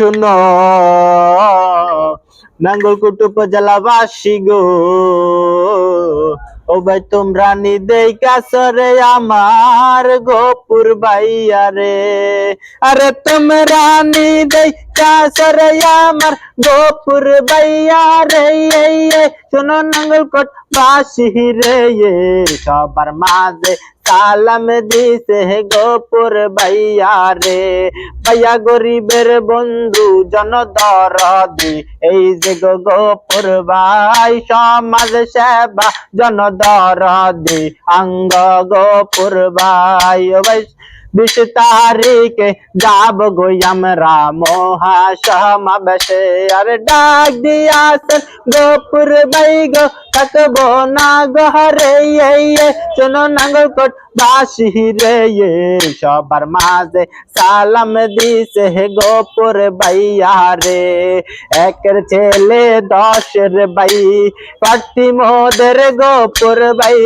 শুনো। নাঙ্গলকুট উপজেলাবাসী গো। ও ভাই, তোমরা নিদেই কাসরে আমার গোপুর ভাইয়া রে। আরে তোমরা নিদেই কাছরে আমার গোপুর ভাইয়া রে শোনো নাঙ্গলকোট বাসী রে সবার মাঝে সালাম দিছে গোপুর ভাইয়া রে ভাইয়া গরিবের বন্ধু জন দরদি এই যে গো গোপুর ভাই সমাজ সেবা জন দরদি অঙ্গ গোপুর ভাই ভাই বিশ তারিখে যাব গো আমরা মহা সমাবেশে আর ডাক দিয়াছেন গোপুর ভাই গো থাকব না গহরে এই এই, শোনো নাঙ্গলকোট বাসি রে এ, সবার মাঝে সালাম দিছে হে গোপুর ভাইয়া রে একের ছেলে দশের ভাই পাটি মোদের গোপুর ভাই